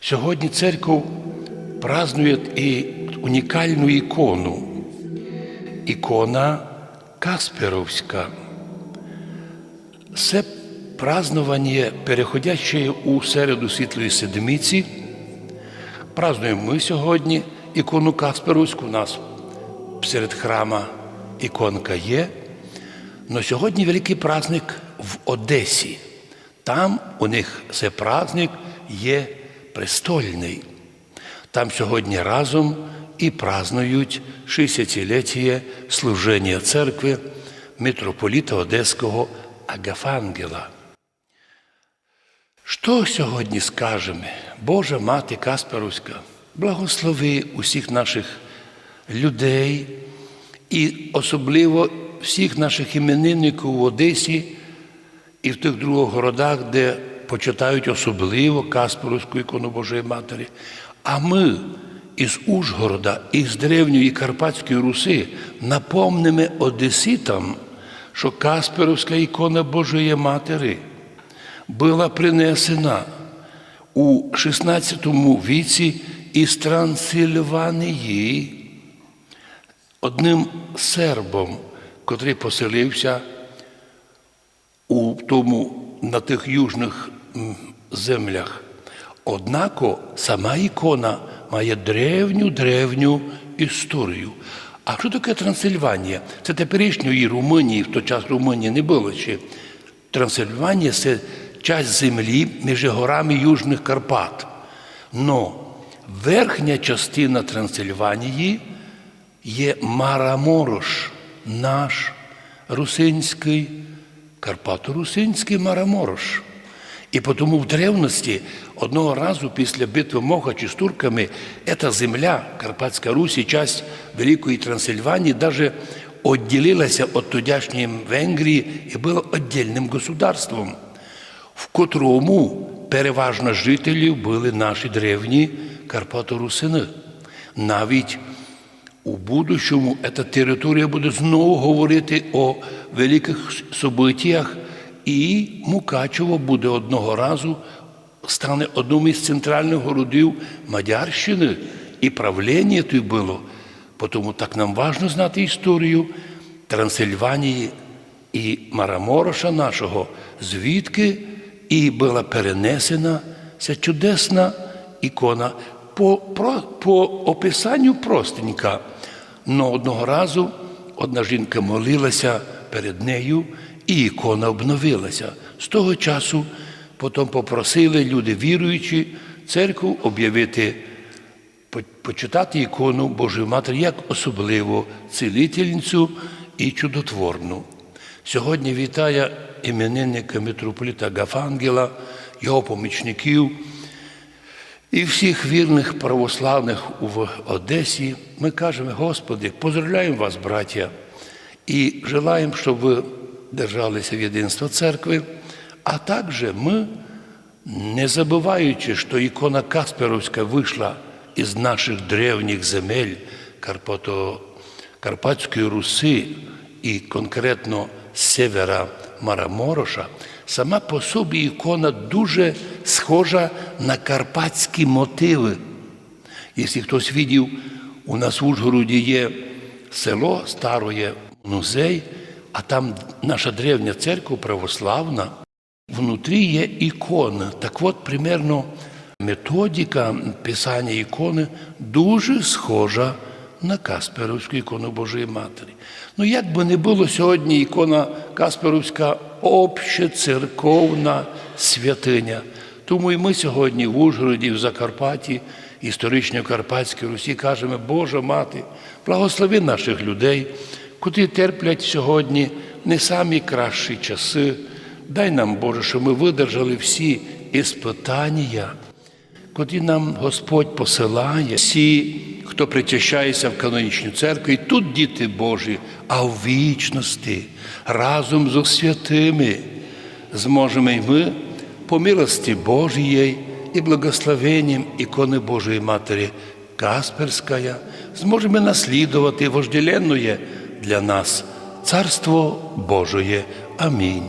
Сьогодні церковь празднует и уникальную икону. Икона Касперовська. Це празднование, переходяще у середу Світлої Седмиці. Празднуємо ми сьогодні ікону Касперовську. У нас серед храма іконка є. Но сьогодні великий праздник в Одесі. Там у них цей праздник є престольний. Там сьогодні разом і празднують 60-ліття служення церкви митрополіта Одеського Агафангела. Що сьогодні скажемо? Божа Мати Касперовська, благослови усіх наших людей і особливо всіх наших іменинників в Одесі і в тих других городах, де почитають особливо Касперовську ікону Божої Матері. А ми із Ужгорода, із древньої Карпатської Руси напомнимо одеситам, що Касперовська ікона Божої Матері була принесена у 16 віці із Трансильванії одним сербом, котрий поселився у тому на тих южних землях. Однако сама ікона має древню древню історію. А що таке Трансильванія? Це теперішньої Румунії, в той час Румунії не було ще. Трансильванія це часть землі між горами Южних Карпат. Но верхня частина Трансильванії є Мараморош, наш русинський, Карпато-Русинський Мараморош. І тому в древності одного разу після битви Мохачі з турками ця земля, Карпатська Русь часть Великої Трансильванії, навіть відділилася від тодішньої Венгрії і була віддільним государством, в котрому переважно жителів були наші древні Карпато-Русини. Навіть у будущому ця територія буде знову говорити о великих событиях, і Мукачево буде одного разу стане одним із центральних городів Мадярщини, і правління тут було. Тому так нам важливо знати історію Трансильванії і Марамороша нашого, звідки і була перенесена ця чудесна ікона по, про, по описанню простенька. Но одного разу одна жінка молилася перед нею, і ікона обновилася. З того часу потім попросили люди віруючі церкву об'явити, почитати ікону Божої Матері як особливо цілительницю і чудотворну. Сьогодні вітає іменинника митрополіта Гафангела, його помічників, і всіх вірних православних в Одесі ми кажемо, Господи, поздравляємо вас, браття, і желаємо, щоб ви держалися в єдинства церкви, а також ми, не забуваючи, що ікона Касперовська вийшла із наших древніх земель Карпато, Карпатської Руси і конкретно севера Марамороша, сама по собі ікона дуже схожа на карпатські мотиви. Якщо хтось видів, у нас в Ужгороді є село, староє музей, а там наша древня церква православна, внутрі є ікони. Так от, примерно, методика писання ікони дуже схожа на Касперовську ікону Божої Матері. Ну, як би не було сьогодні ікона Касперовська общецерковна святиня. Тому і ми сьогодні в Ужгороді, в Закарпатті, історично Карпатській Русі кажемо, Божа мати, благослови наших людей, котрі терплять сьогодні не самі кращі часи. Дай нам, Боже, щоб ми видержали всі іспитання, котрі нам Господь посилає, всі, хто причащається в канонічну церкву, і тут діти Божі, а в вічності разом з святими зможемо й ми по милості Божієї і благословенням ікони Божої Матері Касперська, зможемо наслідувати вожделенное для нас Царство Божоє. Амінь.